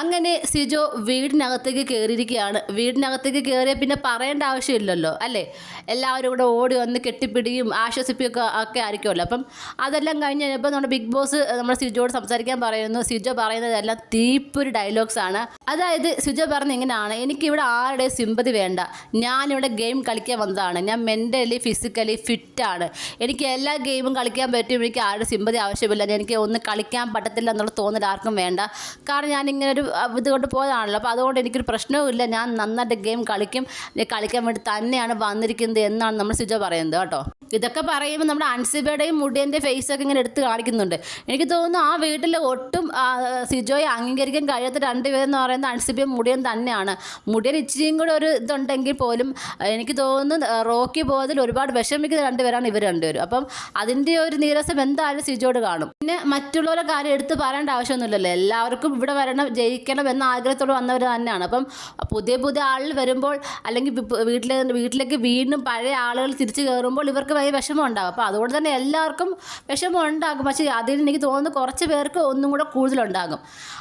അങ്ങനെ സിജോ വീടിനകത്തേക്ക് കയറിയിരിക്കുകയാണ് വീടിനകത്തേക്ക് കയറിയ പിന്നെ പറയേണ്ട ആവശ്യമില്ലല്ലോ അല്ലേ? എല്ലാവരും കൂടെ ഓടി വന്ന് കെട്ടിപ്പിടിയും ആശ്വസിപ്പിക്കുക ഒക്കെ ആയിരിക്കുമല്ലോ. അപ്പം അതെല്ലാം കഴിഞ്ഞ് കഴിഞ്ഞപ്പോൾ നമ്മുടെ ബിഗ് ബോസ് നമ്മുടെ സിജോയോട് സംസാരിക്കാൻ പറയുന്നു. സിജോ പറയുന്നതെല്ലാം തീപ്പൊരു ഡയലോഗ്സ് ആണ്. അതായത് സിജോ പറഞ്ഞ ഇങ്ങനെയാണ് എനിക്കിവിടെ ആരുടെ സിമ്പതി വേണ്ട. ഞാനിവിടെ ഗെയിം കളിക്കാൻ വന്നതാണ്. ഞാൻ മെന്റലി ഫിസിക്കലി ഫിറ്റാണ് എനിക്ക് എല്ലാ ഗെയിമും കളിക്കാൻ പറ്റും. എനിക്ക് ആരുടെ സിമ്പതി ആവശ്യമില്ല. എനിക്ക് ഒന്ന് കളിക്കാൻ പറ്റത്തില്ല എന്നുള്ള തോന്നൽ ആർക്കും വേണ്ട. കാരണം ഒരു അഹ് ഇത് കൊണ്ട് പോയതാണല്ലോ. അപ്പോൾ അതുകൊണ്ട് എനിക്കൊരു പ്രശ്നവുമില്ല. ഞാൻ നന്നായിട്ട് ഗെയിം കളിക്കും. കളിക്കാൻ വേണ്ടി തന്നെയാണ് വന്നിരിക്കുന്നത് എന്നാണ് നമ്മൾ സിജോ പറയുന്നത്. കേട്ടോ. ഇതൊക്കെ പറയുമ്പോൾ നമ്മുടെ അൻസിബയുടെയും മുടിയന്റെ ഫേസൊക്കെ ഇങ്ങനെ എടുത്ത് കാണിക്കുന്നുണ്ട്. എനിക്ക് തോന്നുന്നു ആ വീട്ടിൽ ഒട്ടും സിജോയെ അംഗീകരിക്കാൻ കഴിയാത്ത രണ്ടുപേരെന്ന് പറയുന്നത് അൻസിബയും മുടിയൻ തന്നെയാണ്. മുടിയൻ ഇച്ചിരിയും കൂടെ ഒരു ഇതുണ്ടെങ്കിൽ പോലും എനിക്ക് തോന്നുന്നു റോക്കി പോയതിൽ ഒരുപാട് വിഷമിക്കുന്ന രണ്ടുപേരാണ് ഇവർ രണ്ടുപേരും. അപ്പം അതിന്റെ ഒരു നീരസം എന്തായാലും സിജോട് കാണും. പിന്നെ മറ്റുള്ളവരെ കാര്യം എടുത്ത് പറയേണ്ട ആവശ്യമൊന്നുമില്ലല്ലോ. എല്ലാവർക്കും ഇവിടെ വരണം ജയിക്കണം എന്ന ആഗ്രഹത്തോട് വന്നവർ തന്നെയാണ്. അപ്പം പുതിയ പുതിയ ആളുകൾ വരുമ്പോൾ അല്ലെങ്കിൽ വീട്ടിലെ വീട്ടിലേക്ക് വീണ്ടും പഴയ ആളുകൾ തിരിച്ചു കയറുമ്പോൾ ഇവർക്ക് ഭയങ്കര വിഷമം ഉണ്ടാകും അപ്പോൾ അതുകൊണ്ട് തന്നെ എല്ലാവർക്കും വിഷമം ഉണ്ടാകും. പക്ഷേ അതിൽ എനിക്ക് തോന്നുന്നു കുറച്ച് പേർക്ക് ഒന്നും കൂടെ കൂടുതലുണ്ടാകും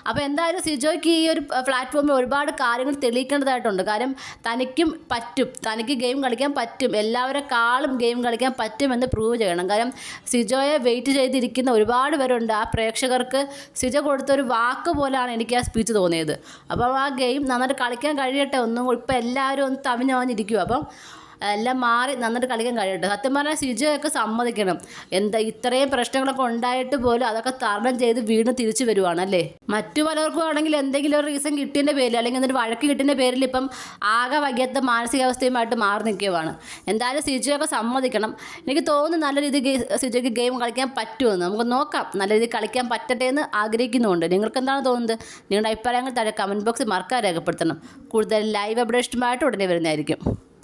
അപ്പോൾ എന്തായാലും സിജോയ്ക്ക് ഈ ഒരു പ്ലാറ്റ്ഫോമിൽ ഒരുപാട് കാര്യങ്ങൾ തെളിയിക്കേണ്ടതായിട്ടുണ്ട്. കാരണം തനിക്കും പറ്റും. തനിക്ക് ഗെയിം കളിക്കാൻ പറ്റും. എല്ലാവരെക്കാളും ഗെയിം കളിക്കാൻ പറ്റുമെന്ന് പ്രൂവ് ചെയ്യണം. കാരണം സിജോയെ വെയിറ്റ് ചെയ്തിരിക്കുന്ന ഒരുപാട് പേരുണ്ട്. ആ പ്രേക്ഷകർക്ക് സിജോ കൊടുത്തൊരു വാക്ക് പോലാണ് എനിക്ക് ആ സ്പീച്ച് തോന്നിയത്. അപ്പോൾ ആ ഗെയിം നന്നായിട്ട് കളിക്കാൻ കഴിയട്ടെ. ഒന്നും ഇപ്പോൾ ഇപ്പം എല്ലാവരും ഒന്ന് തവിഞ്ഞവഞ്ഞിരിക്കും അപ്പം എല്ലാം മാറി നന്നായിട്ട് കളിക്കാൻ കഴിയട്ടെ. സത്യം പറഞ്ഞാൽ സിജോയൊക്കെ സമ്മതിക്കണം. എന്താ ഇത്രയും പ്രശ്നങ്ങളൊക്കെ ഉണ്ടായിട്ട് പോലും അതൊക്കെ തരണം ചെയ്ത് വീണ്ടും തിരിച്ചു വരുവാണ് അല്ലേ? മറ്റു പലർക്കും ആണെങ്കിൽ എന്തെങ്കിലും ഒരു റീസൺ കിട്ടിയതിന്റെ പേരിൽ അല്ലെങ്കിൽ എന്തൊരു വഴക്ക് കിട്ടിയതിന്റെ പേരിൽ ഇപ്പം ആകെ വയ്യാത്ത മാനസികാവസ്ഥയുമായിട്ട് മാറി നിൽക്കുകയാണ്. എന്തായാലും സിജോയൊക്കെ സമ്മതിക്കണം. എനിക്ക് തോന്നുന്നു നല്ല രീതിയിൽ സിജോയ്ക്ക് ഗെയിം കളിക്കാൻ പറ്റുമെന്ന്. നമുക്ക് നോക്കാം. നല്ല രീതിയിൽ കളിക്കാൻ പറ്റട്ടെ എന്ന് ആഗ്രഹിക്കുന്നുണ്ട്. നിങ്ങൾക്ക് എന്താണ് തോന്നുന്നത്? നിങ്ങളുടെ അഭിപ്രായങ്ങൾ താഴെ കമന്റ് ബോക്സിൽ മറക്കാൻ രേഖപ്പെടുത്തണം. കൂടുതൽ ലൈവ് അപ്ഡേഷനുമായിട്ട് ഉടനെ വരുന്നതായിരിക്കും.